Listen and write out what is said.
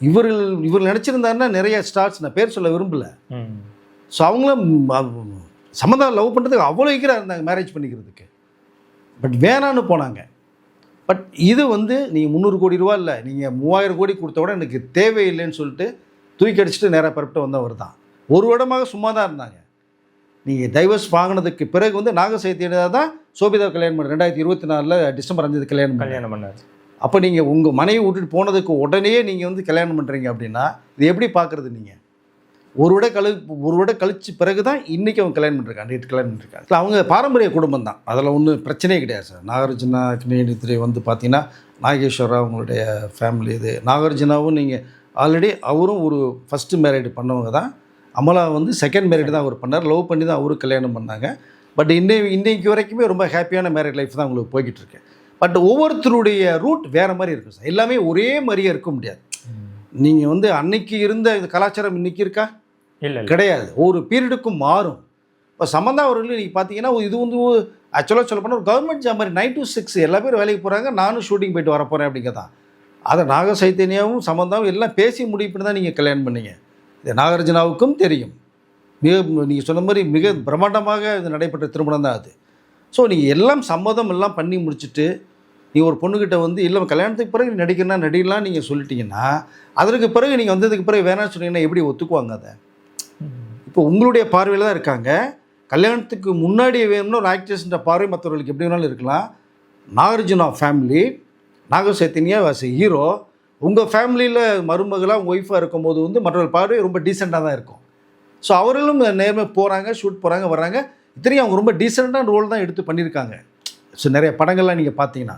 இவர்கள் இவர் நினச்சிருந்தாருன்னா நிறைய ஸ்டார்ஸ் நான் பேர் சொல்ல விரும்பல. ஸோ அவங்களும் சம்மந்தம் லவ் பண்ணுறதுக்கு அவ்வளோ ஈக்கராக இருந்தாங்க மேரேஜ் பண்ணிக்கிறதுக்கு. பட் வேணான்னு போனாங்க. பட் இது வந்து நீங்கள் முந்நூறு கோடி ரூபா இல்லை நீங்கள் மூவாயிரம் கோடி கொடுத்த கூட எனக்கு தேவையில்லைன்னு சொல்லிட்டு தூக்கி அடிச்சுட்டு நேராக பரப்பிட்டு வந்தவர் தான். ஒரு வருடமாக சும்மா தான் இருந்தாங்க. நீங்கள் டைவர்ஸ் வாங்கினதுக்கு பிறகு வந்து நாகசைத்தியனை தான் சோபிதா கல்யாணம் பண்ண ரெண்டாயிரத்தி இருபத்தி நாலில் டிசம்பர் அஞ்சு கல்யாணம் கல்யாணம் பண்ணாரு. அப்போ நீங்கள் உங்கள் மனைவி விட்டுட்டு போனதுக்கு உடனே நீங்கள் வந்து கல்யாணம் பண்ணுறீங்க அப்படின்னா இது எப்படி பார்க்குறது நீங்கள் ஒரு விட கழு ஒரு விட கழிச்சு பிறகு தான் இன்றைக்கி அவங்க கல்யாணம் பண்ணிருக்காங்க நேற்று கல்யாணம் பண்ணிருக்காங்க. இல்லை அவங்க பாரம்பரிய குடும்பம் தான் அதில் ஒன்றும் பிரச்சனையே கிடையாது சார். நாகார்ஜுனா கிருஷ்ணகிரி வந்து பார்த்தீங்கன்னா நாகேஸ்வரா அவங்களுடைய ஃபேமிலி இது. நாகார்ஜுனாவும் நீங்கள் ஆல்ரெடி அவரும் ஒரு ஃபஸ்ட்டு மேரேஜ் பண்ணவங்க தான் அமலா வந்து செகண்ட் மேரேஜ் தான் அவர் பண்ணார். லவ் பண்ணி தான் அவரும் கல்யாணம் பண்ணாங்க. பட் இன்னை இன்றைக்கு வரைக்குமே ரொம்ப ஹாப்பியான மேரேஜ் லைஃப் தான் உங்களுக்கு போய்கிட்டு இருக்கு. பட் ஒவ்வொருத்தருடைய ரூட் வேறு மாதிரி இருக்கும் சார். எல்லாமே ஒரே மாதிரியே இருக்க முடியாது. நீங்கள் வந்து அன்னைக்கு இருந்த இந்த கலாச்சாரம் இன்னைக்கு இருக்கா? இல்ல கிடையாது. ஒரு பீரியடுக்கும் மாறும். இப்போ சம்மந்தா அவர்கள் நீங்கள் பார்த்தீங்கன்னா இது வந்து ஆக்சுவலாக சொல்ல போனால் ஒரு கவர்மெண்ட் ஜாப் மாதிரி நைன் டு சிக்ஸ் எல்லா பேரும் வேலைக்கு போகிறாங்க நானும் ஷூட்டிங் போயிட்டு வர போகிறேன் அப்படிங்கிறதான் அதை நாக சைத்தன்யாவும் சம்மந்தாவும் எல்லாம் பேசி முடிவு பண்ணி தான் நீங்கள் கல்யாணம் பண்ணீங்க. இது நாகார்ஜுனாவுக்கும் தெரியும். மிக நீங்கள் சொன்ன மாதிரி மிக பிரம்மாண்டமாக இது நடைபெற்ற திருமணம் தான் அது. ஸோ நீங்கள் எல்லாம் சம்மதம் எல்லாம் பண்ணி முடிச்சுட்டு நீ ஒரு பொண்ணுக்கிட்ட வந்து இல்லை கல்யாணத்துக்கு பிறகு நீ நடிக்கணும்னா நடிக்கலாம் நீங்கள் சொல்லிட்டீங்கன்னா அதற்கு பிறகு நீங்கள் வந்ததுக்கு பிறகு வேணாம்னு சொன்னீங்கன்னா எப்படி ஒத்துக்குவாங்க அதை? இப்போ உங்களுடைய பார்வையில் தான் இருக்காங்க. கல்யாணத்துக்கு முன்னாடி வேணும்னா ஒரு ஆக்ட்ரஸ்ன்ற பார்வை மற்றவர்களுக்கு எப்படி வேணாலும் இருக்கலாம். Nagarjuna family Naga Chaitanya was hero உங்கள் ஃபேமிலியில் மருமகளாக உங்கள் ஒய்ஃபாக இருக்கும்போது வந்து மற்றவர்கள் பார்வை ரொம்ப டீசெண்டாக தான் இருக்கும். ஸோ அவர்களும் நேர்மை போகிறாங்க ஷூட் போகிறாங்க வர்றாங்க. இத்தனையும் அவங்க ரொம்ப டீசெண்டான ரோல் தான் எடுத்து பண்ணியிருக்காங்க. ஸோ நிறைய படங்கள்லாம் நீங்கள் பார்த்தீங்கன்னா